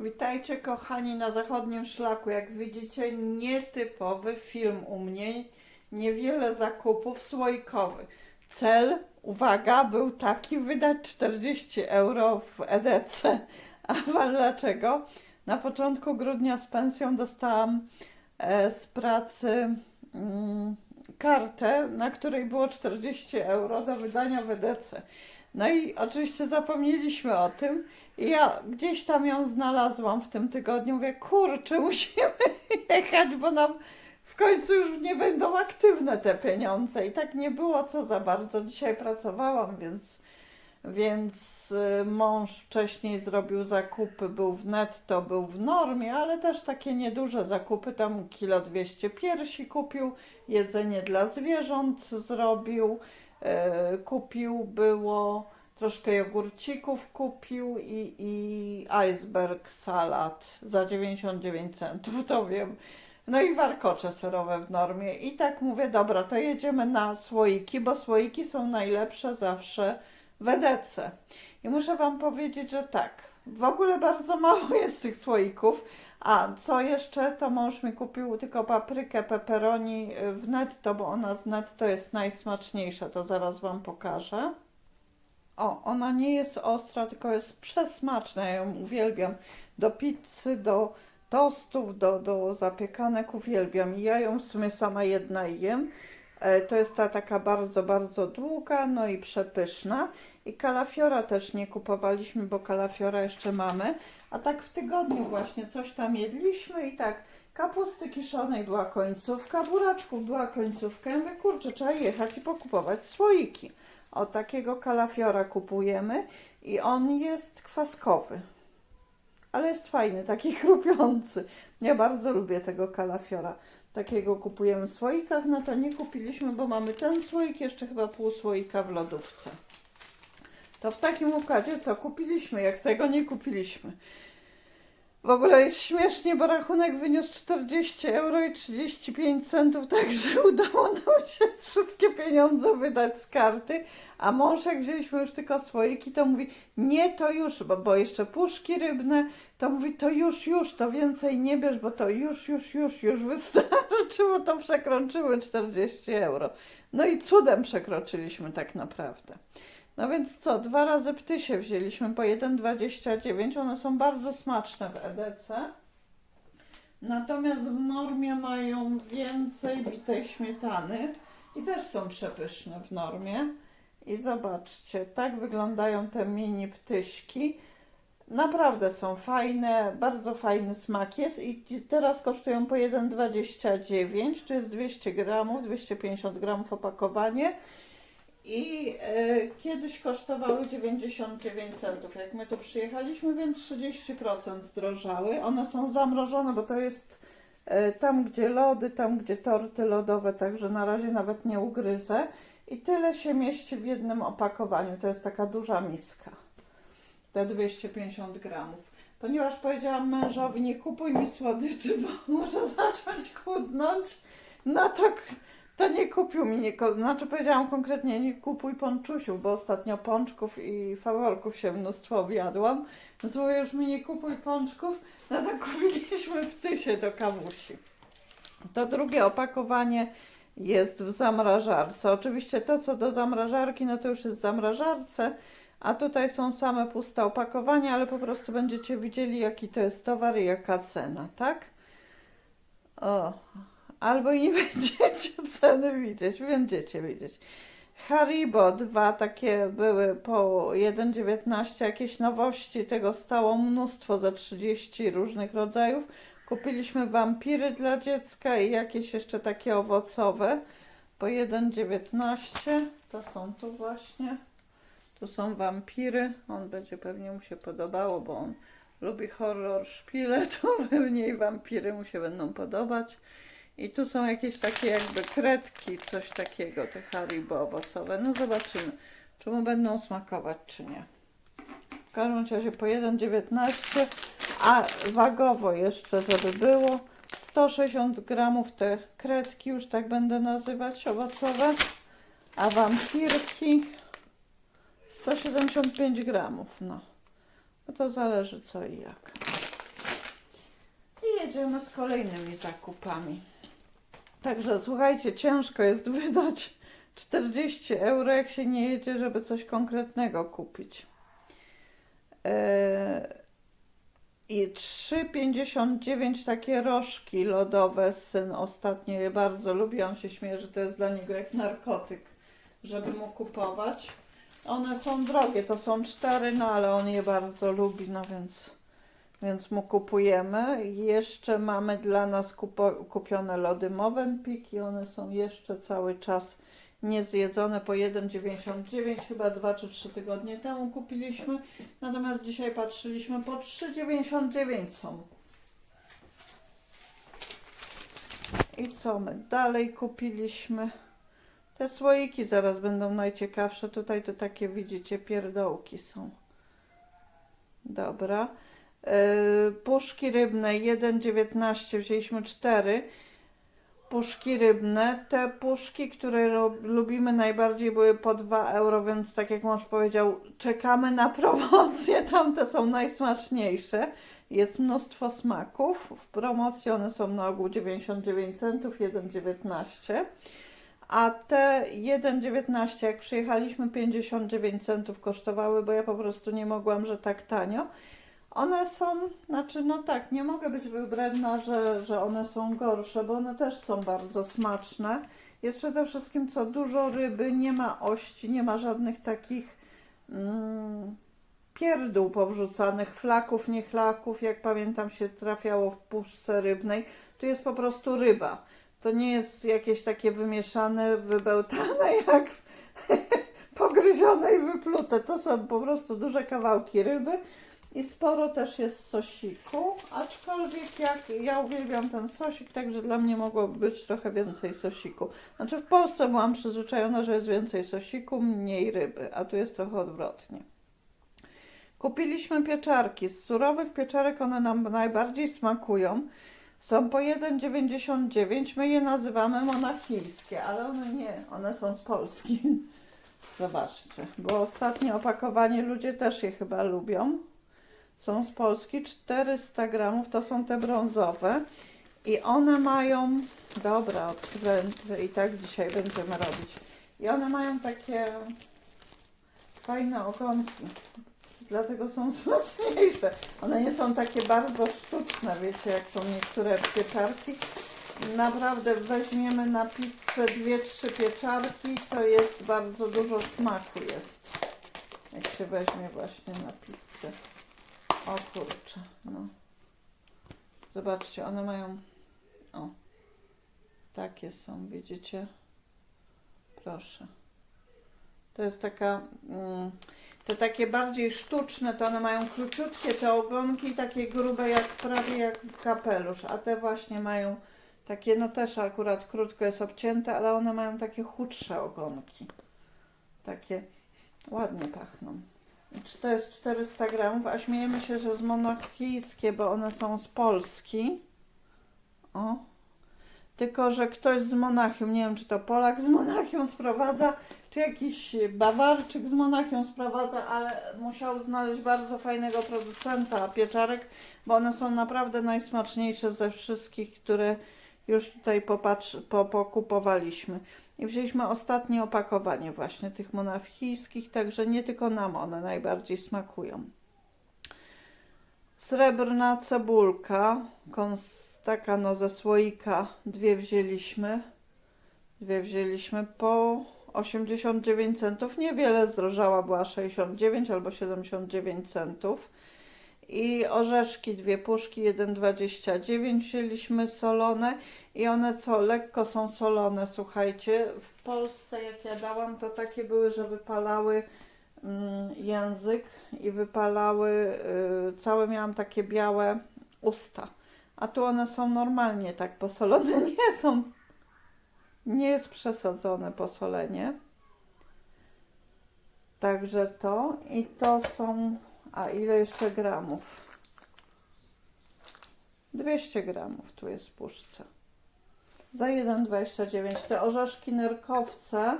Witajcie kochani na zachodnim szlaku. Jak widzicie, nietypowy film u mnie. Niewiele zakupów słoikowych. Cel, uwaga, był taki wydać 40 euro w EDC. A dlaczego? Na początku grudnia z pensją dostałam e, z pracy mm, kartę, na której było 40 euro do wydania w EDC. No i oczywiście zapomnieliśmy o tym. I ja gdzieś tam ją znalazłam w tym tygodniu. Mówię, kurczę, musimy jechać, bo nam w końcu już nie będą aktywne te pieniądze. I tak nie było co za bardzo. Dzisiaj pracowałam, więc, więc y, mąż wcześniej zrobił zakupy, był w netto, był w normie, ale też takie nieduże zakupy. Tam kilo 200 piersi kupił, jedzenie dla zwierząt zrobił, y, kupił było troszkę jogurcików kupił i, i iceberg salad za 99 centów, to wiem. No i warkocze serowe w normie. I tak mówię, dobra, to jedziemy na słoiki, bo słoiki są najlepsze zawsze w EDC. I muszę Wam powiedzieć, że tak, w ogóle bardzo mało jest tych słoików. A co jeszcze, to mąż mi kupił tylko paprykę pepperoni w netto, bo ona z netto jest najsmaczniejsza, to zaraz Wam pokażę. O, ona nie jest ostra, tylko jest przesmaczna. Ja ją uwielbiam. Do pizzy, do tostów, do, do zapiekanek uwielbiam. I ja ją w sumie sama jedna jem. E, To jest ta taka bardzo, bardzo długa, no i przepyszna. I kalafiora też nie kupowaliśmy, bo kalafiora jeszcze mamy. A tak w tygodniu właśnie coś tam jedliśmy i tak kapusty kiszonej była końcówka, buraczków była końcówka. Ja mówię, kurczę, trzeba jechać i pokupować słoiki. O takiego kalafiora kupujemy i on jest kwaskowy. Ale jest fajny, taki chrupiący. Ja bardzo lubię tego kalafiora. Takiego kupujemy w słoikach, no to nie kupiliśmy, bo mamy ten słoik, jeszcze chyba pół słoika w lodówce. To w takim układzie co kupiliśmy, jak tego nie kupiliśmy. W ogóle jest śmiesznie, bo rachunek wyniósł 40 euro i 35 centów, także udało nam się wszystkie pieniądze wydać z karty. A mąż, jak wzięliśmy już tylko słoiki, to mówi, nie, to już, bo, bo jeszcze puszki rybne, to mówi, to już, już, to więcej nie bierz, bo to już, już, już, już wystarczy, bo to przekroczyły 40 euro. No i cudem przekroczyliśmy tak naprawdę. No więc co, dwa razy ptysie wzięliśmy po 1,29. One są bardzo smaczne w EDC. Natomiast w normie mają więcej bitej śmietany i też są przepyszne w normie. I zobaczcie, tak wyglądają te mini ptyśki. Naprawdę są fajne, bardzo fajny smak jest i teraz kosztują po 1,29. Tu jest 200 gramów, 250 gramów opakowanie. I e, kiedyś kosztowały 99 centów. Jak my tu przyjechaliśmy, więc 30% zdrożały. One są zamrożone, bo to jest e, tam, gdzie lody, tam, gdzie torty lodowe, także na razie nawet nie ugryzę. I tyle się mieści w jednym opakowaniu. To jest taka duża miska. Te 250 gramów. Ponieważ powiedziałam mężowi, nie kupuj mi słodyczy, bo może zacząć chudnąć, no to to nie kupił mi, nie, znaczy powiedziałam konkretnie, nie kupuj ponczusiów, bo ostatnio pączków i faworków się mnóstwo objadłam. Więc mówię, już mi nie kupuj pączków, no to kupiliśmy ptysie do kawusi. To drugie opakowanie jest w zamrażarce. Oczywiście to, co do zamrażarki, no to już jest w zamrażarce, a tutaj są same puste opakowania, ale po prostu będziecie widzieli, jaki to jest towar i jaka cena, tak? O, albo i nie będziecie ceny widzieć, będziecie widzieć. Haribo, dwa takie były po 1,19, jakieś nowości, tego stało mnóstwo, za 30 różnych rodzajów. Kupiliśmy wampiry dla dziecka i jakieś jeszcze takie owocowe po 1,19. To są tu właśnie. Tu są wampiry. On będzie pewnie mu się podobało, bo on lubi horror szpile, to pewnie i wampiry mu się będą podobać. I tu są jakieś takie jakby kredki, coś takiego, te haribo owocowe. No zobaczymy, czy mu będą smakować, czy nie. W każdym razie po 1,19, a wagowo jeszcze, żeby było 160 gramów te kredki, już tak będę nazywać, owocowe, a wampirki 175 gramów, no. No to zależy co i jak. jedziemy z kolejnymi zakupami. Także słuchajcie, ciężko jest wydać 40 euro, jak się nie jedzie, żeby coś konkretnego kupić. Eee, I 3,59 takie rożki lodowe. Syn ostatnio je bardzo lubi. On się śmieje, że to jest dla niego jak narkotyk, żeby mu kupować. One są drogie, to są cztery, no ale on je bardzo lubi, no więc, więc mu kupujemy. Jeszcze mamy dla nas kupo, kupione lody Movenpick i one są jeszcze cały czas niezjedzone po 1,99, chyba 2 czy 3 tygodnie temu kupiliśmy. Natomiast dzisiaj patrzyliśmy, po 3,99 są. I co my dalej kupiliśmy? Te słoiki zaraz będą najciekawsze. Tutaj to takie widzicie, pierdołki są. Dobra. Yy, puszki rybne 1,19 wzięliśmy 4 puszki rybne. Te puszki, które lubimy najbardziej były po 2 euro, więc tak jak mąż powiedział, czekamy na promocję. Tamte są najsmaczniejsze. Jest mnóstwo smaków. W promocji one są na ogół 99 centów, 1,19. A te 1,19 jak przyjechaliśmy 59 centów kosztowały, bo ja po prostu nie mogłam, że tak tanio. One są, znaczy no tak, nie mogę być wybredna, że, że one są gorsze, bo one też są bardzo smaczne. Jest przede wszystkim co dużo ryby, nie ma ości, nie ma żadnych takich mm, pierdół powrzucanych, flaków, niechlaków, jak pamiętam się trafiało w puszce rybnej. Tu jest po prostu ryba. To nie jest jakieś takie wymieszane, wybełtane jak pogryzione i wyplute. To są po prostu duże kawałki ryby. I sporo też jest sosiku, aczkolwiek jak ja uwielbiam ten sosik, także dla mnie mogłoby być trochę więcej sosiku. Znaczy w Polsce byłam przyzwyczajona, że jest więcej sosiku, mniej ryby, a tu jest trochę odwrotnie. Kupiliśmy pieczarki. Z surowych pieczarek one nam najbardziej smakują. Są po 1,99. My je nazywamy monachijskie, ale one nie, one są z Polski. Zobaczcie, bo ostatnie opakowanie ludzie też je chyba lubią są z Polski, 400 gramów, to są te brązowe i one mają, dobra, odkręcę i tak dzisiaj będziemy robić. I one mają takie fajne ogonki, dlatego są smaczniejsze. One nie są takie bardzo sztuczne, wiecie, jak są niektóre pieczarki. Naprawdę weźmiemy na pizzę dwie, trzy pieczarki, to jest bardzo dużo smaku jest, jak się weźmie właśnie na pizzę. O kurczę, no. Zobaczcie, one mają. O. Takie są, widzicie? Proszę. To jest taka. Mm, te takie bardziej sztuczne, to one mają króciutkie te ogonki, takie grube jak prawie jak kapelusz, a te właśnie mają takie, no też akurat krótko jest obcięte, ale one mają takie chudsze ogonki. Takie ładnie pachną. Czy to jest 400 gramów, a śmiejemy się, że z monachijskie, bo one są z Polski. O. Tylko, że ktoś z Monachium, nie wiem czy to Polak z Monachium sprowadza, czy jakiś Bawarczyk z Monachium sprowadza, ale musiał znaleźć bardzo fajnego producenta pieczarek, bo one są naprawdę najsmaczniejsze ze wszystkich, które już tutaj popatrz, po, pokupowaliśmy. I wzięliśmy ostatnie opakowanie właśnie tych monachijskich, także nie tylko nam one najbardziej smakują. Srebrna cebulka, taka no ze słoika, dwie wzięliśmy. Dwie wzięliśmy po 89 centów, niewiele zdrożała, była 69 albo 79 centów. I orzeszki, dwie puszki, 1,29 wzięliśmy solone i one co, lekko są solone, słuchajcie. W Polsce jak ja dałam, to takie były, że wypalały mm, język i wypalały, y, całe miałam takie białe usta. A tu one są normalnie tak posolone, nie są, nie jest przesadzone posolenie. Także to i to są a ile jeszcze gramów? 200 gramów tu jest w puszce. Za 1,29. Te orzeszki nerkowce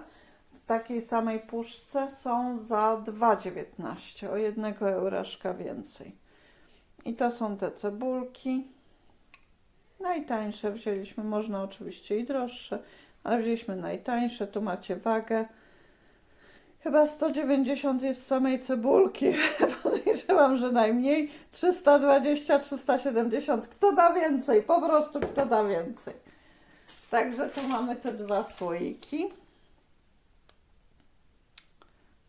w takiej samej puszce są za 2,19. O 1 euraszka więcej. I to są te cebulki. Najtańsze wzięliśmy, można oczywiście i droższe, ale wzięliśmy najtańsze. Tu macie wagę. Chyba 190 jest samej cebulki. Podejrzewam, że najmniej 320, 370. Kto da więcej? Po prostu kto da więcej. Także tu mamy te dwa słoiki.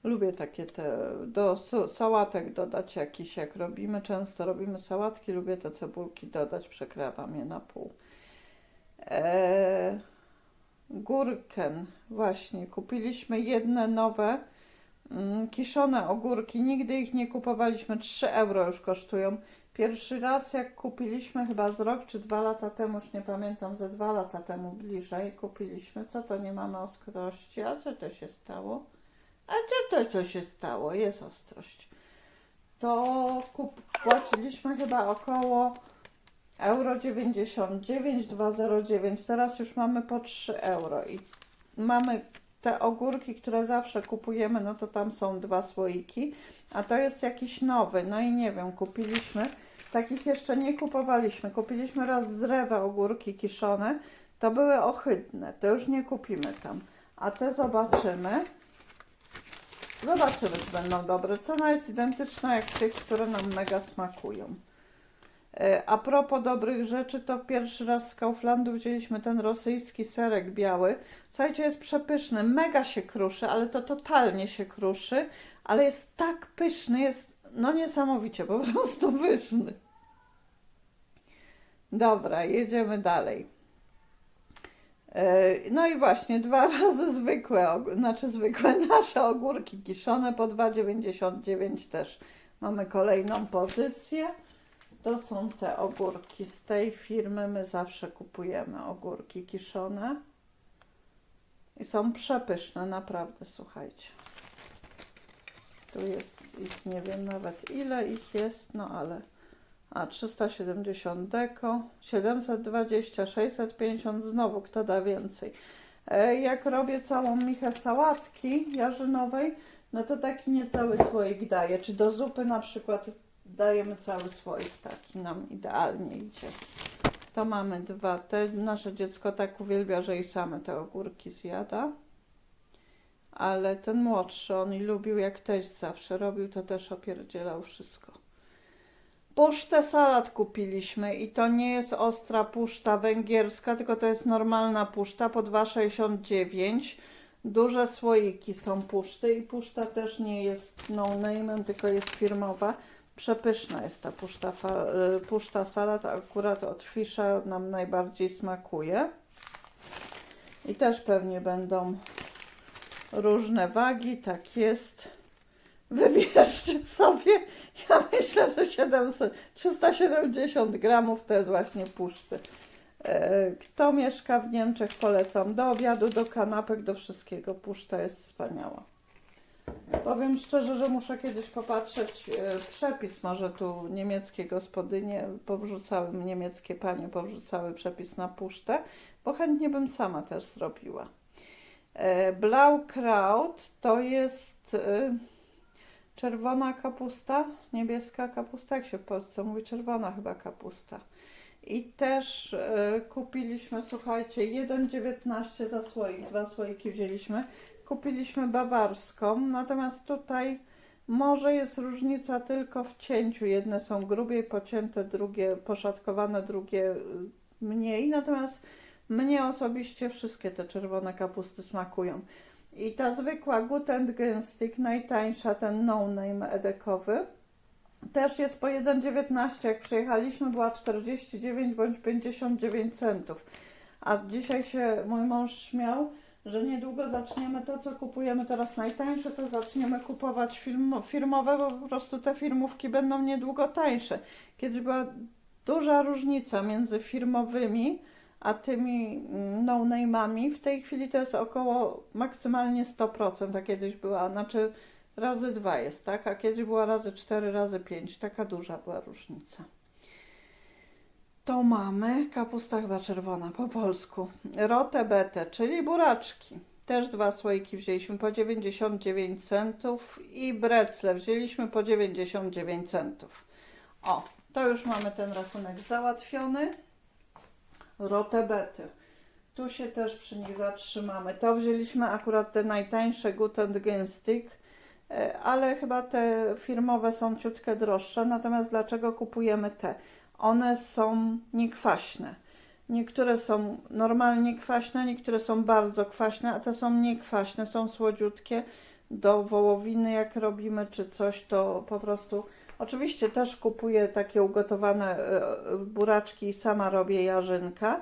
Lubię takie te, do sałatek dodać jakiś, jak robimy, często robimy sałatki, lubię te cebulki dodać, przekrawam je na pół. Eee, gurken, właśnie, kupiliśmy jedne nowe, mm, kiszone ogórki, nigdy ich nie kupowaliśmy, 3 euro już kosztują. Pierwszy raz jak kupiliśmy, chyba z rok czy dwa lata temu, już nie pamiętam, ze dwa lata temu bliżej kupiliśmy, co to nie mamy ostrości, a co to się stało? A co to, to się stało? Jest ostrość. To kup, płaciliśmy chyba około euro 99, 209. Teraz już mamy po 3 euro i mamy te ogórki, które zawsze kupujemy, no to tam są dwa słoiki, a to jest jakiś nowy, no i nie wiem, kupiliśmy. Takich jeszcze nie kupowaliśmy. Kupiliśmy raz z rewa ogórki kiszone. To były ohydne, to już nie kupimy tam. A te zobaczymy. Zobaczymy, czy będą dobre. Cena jest identyczna jak tych, które nam mega smakują. E, A propos dobrych rzeczy, to pierwszy raz z Kauflandu wzięliśmy ten rosyjski serek biały. Słuchajcie, jest przepyszny, mega się kruszy, ale to totalnie się kruszy, ale jest tak pyszny, jest no niesamowicie, po prostu pyszny. Dobra, jedziemy dalej. E, No i właśnie, dwa razy zwykłe, znaczy zwykłe nasze ogórki kiszone po 2,99 też mamy kolejną pozycję. To są te ogórki z tej firmy, my zawsze kupujemy ogórki kiszone. I są przepyszne, naprawdę, słuchajcie. Tu jest ich, nie wiem nawet ile ich jest, no ale... A, 370 deko, 720, 650, znowu kto da więcej. E, Jak robię całą michę sałatki jarzynowej, no to taki niecały słoik daję. Czy do zupy na przykład dajemy cały słoik, taki nam idealnie idzie. To mamy dwa. Te nasze dziecko tak uwielbia, że i same te ogórki zjada. Ale ten młodszy, on i lubił, jak teść zawsze robił, to też opierdzielał wszystko. Pusztę salat kupiliśmy i to nie jest ostra puszta węgierska, tylko to jest normalna puszta po 2,69. Duże słoiki są puszty i puszta też nie jest no name'em, tylko jest firmowa. Przepyszna jest ta puszta, y, puszta salat, akurat od Fisza nam najbardziej smakuje. I też pewnie będą różne wagi, tak jest. Wybierzcie sobie. Ja myślę, że 700, 370 gramów to jest właśnie puszty. E, Kto mieszka w Niemczech, polecam. Do obiadu, do kanapek, do wszystkiego. Puszta jest wspaniała. Powiem szczerze, że muszę kiedyś popatrzeć e, przepis. Może tu niemieckie gospodynie powrzucały, niemieckie panie powrzucały przepis na pusztę, bo chętnie bym sama też zrobiła. E, Blaukraut to jest e, czerwona kapusta, niebieska kapusta, jak się w Polsce mówi, czerwona chyba kapusta. I też kupiliśmy, słuchajcie, 1,19 za słoik, dwa słoiki wzięliśmy. Kupiliśmy bawarską, natomiast tutaj może jest różnica tylko w cięciu. Jedne są grubiej pocięte, drugie poszatkowane, drugie y, mniej. Natomiast mnie osobiście wszystkie te czerwone kapusty smakują. I ta zwykła Guten Günstig, najtańsza, ten no-name edekowy, też jest po 1,19. Jak przyjechaliśmy, była 49 bądź 59 centów. A dzisiaj się mój mąż śmiał, że niedługo zaczniemy to, co kupujemy teraz najtańsze, to zaczniemy kupować film, firmowe, bo po prostu te firmówki będą niedługo tańsze. Kiedyś była duża różnica między firmowymi a tymi mm, no-name'ami. W tej chwili to jest około maksymalnie 100%, a kiedyś była, znaczy razy dwa jest, tak? A kiedyś była razy 4, razy 5. Taka duża była różnica. To mamy kapusta chyba czerwona po polsku. Rote bete, czyli buraczki. Też dwa słoiki wzięliśmy po 99 centów i brecle wzięliśmy po 99 centów. O, to już mamy ten rachunek załatwiony. rotebety. Tu się też przy nich zatrzymamy. To wzięliśmy akurat te najtańsze and Günstig, e, ale chyba te firmowe są ciutkę droższe. Natomiast dlaczego kupujemy te? One są niekwaśne. Niektóre są normalnie kwaśne, niektóre są bardzo kwaśne, a te są niekwaśne, są słodziutkie. Do wołowiny jak robimy czy coś, to po prostu... Oczywiście też kupuję takie ugotowane e, buraczki i sama robię jarzynka,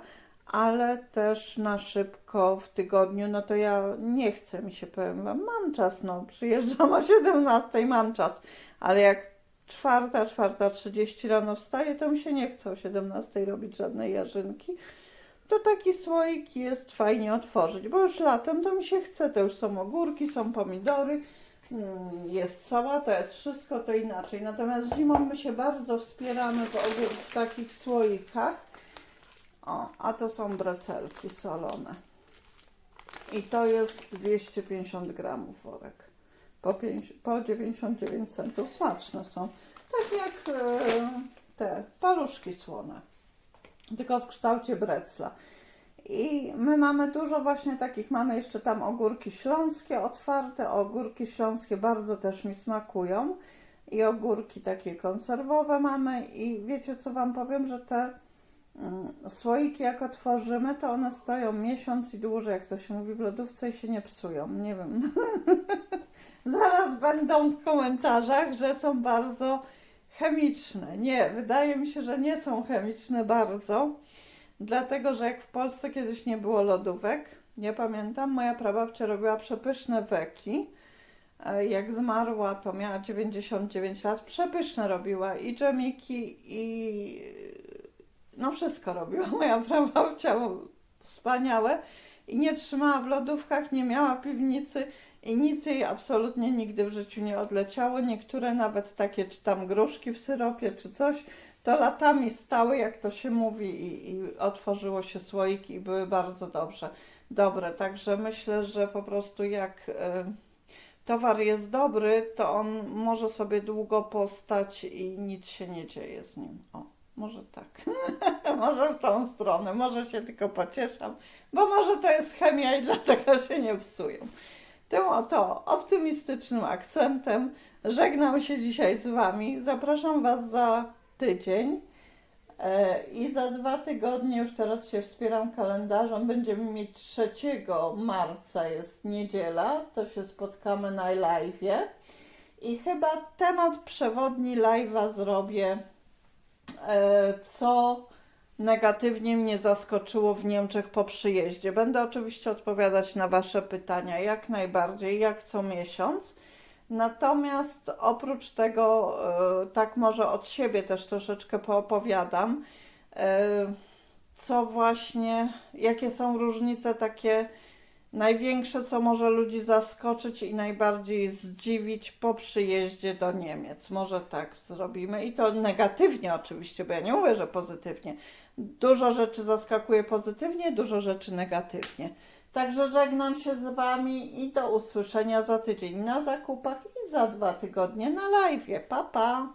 ale też na szybko w tygodniu, no to ja nie chcę mi się, powiem Wam, mam czas, no przyjeżdżam o 17, mam czas, ale jak czwarta, czwarta, 30 rano wstaję, to mi się nie chce o 17 robić żadnej jarzynki. To taki słoik jest fajnie otworzyć, bo już latem to mi się chce, to już są ogórki, są pomidory, mm, jest sałata, jest wszystko to inaczej. Natomiast zimą my się bardzo wspieramy w, w takich słoikach. O, a to są brecelki solone. I to jest 250 gramów worek. Po, po 99 centów. Smaczne są. Tak jak e, te paluszki słone. Tylko w kształcie brecla. I my mamy dużo właśnie takich, mamy jeszcze tam ogórki śląskie otwarte, ogórki śląskie bardzo też mi smakują i ogórki takie konserwowe mamy i wiecie co Wam powiem, że te słoiki jak otworzymy, to one stoją miesiąc i dłużej, jak to się mówi w lodówce i się nie psują, nie wiem. Zaraz będą w komentarzach, że są bardzo chemiczne. Nie, wydaje mi się, że nie są chemiczne bardzo. Dlatego, że jak w Polsce kiedyś nie było lodówek, nie pamiętam, moja prababcia robiła przepyszne weki. Jak zmarła, to miała 99 lat. Przepyszne robiła i dżemiki, i no wszystko robiła moja prababcia. Wspaniałe. I nie trzymała w lodówkach, nie miała piwnicy i nic jej absolutnie nigdy w życiu nie odleciało. Niektóre nawet takie, czy tam gruszki w syropie, czy coś, to latami stały, jak to się mówi, i, i otworzyło się słoiki i były bardzo dobrze, dobre. Także myślę, że po prostu jak e, towar jest dobry, to on może sobie długo postać i nic się nie dzieje z nim. O, może tak. może w tą stronę, może się tylko pocieszam, bo może to jest chemia i dlatego się nie psują. Tym oto optymistycznym akcentem żegnam się dzisiaj z Wami. Zapraszam Was za tydzień e, i za dwa tygodnie, już teraz się wspieram kalendarzem, będziemy mieć 3 marca, jest niedziela, to się spotkamy na live'ie i chyba temat przewodni live'a zrobię, co negatywnie mnie zaskoczyło w Niemczech po przyjeździe. Będę oczywiście odpowiadać na Wasze pytania jak najbardziej, jak co miesiąc. Natomiast oprócz tego, e, tak może od siebie też troszeczkę poopowiadam, e, co właśnie, jakie są różnice takie największe, co może ludzi zaskoczyć i najbardziej zdziwić po przyjeździe do Niemiec. Może tak zrobimy i to negatywnie oczywiście, bo ja nie mówię, że pozytywnie. Dużo rzeczy zaskakuje pozytywnie, dużo rzeczy negatywnie. Także żegnam się z Wami i do usłyszenia za tydzień na zakupach i za dwa tygodnie na live. Pa, pa!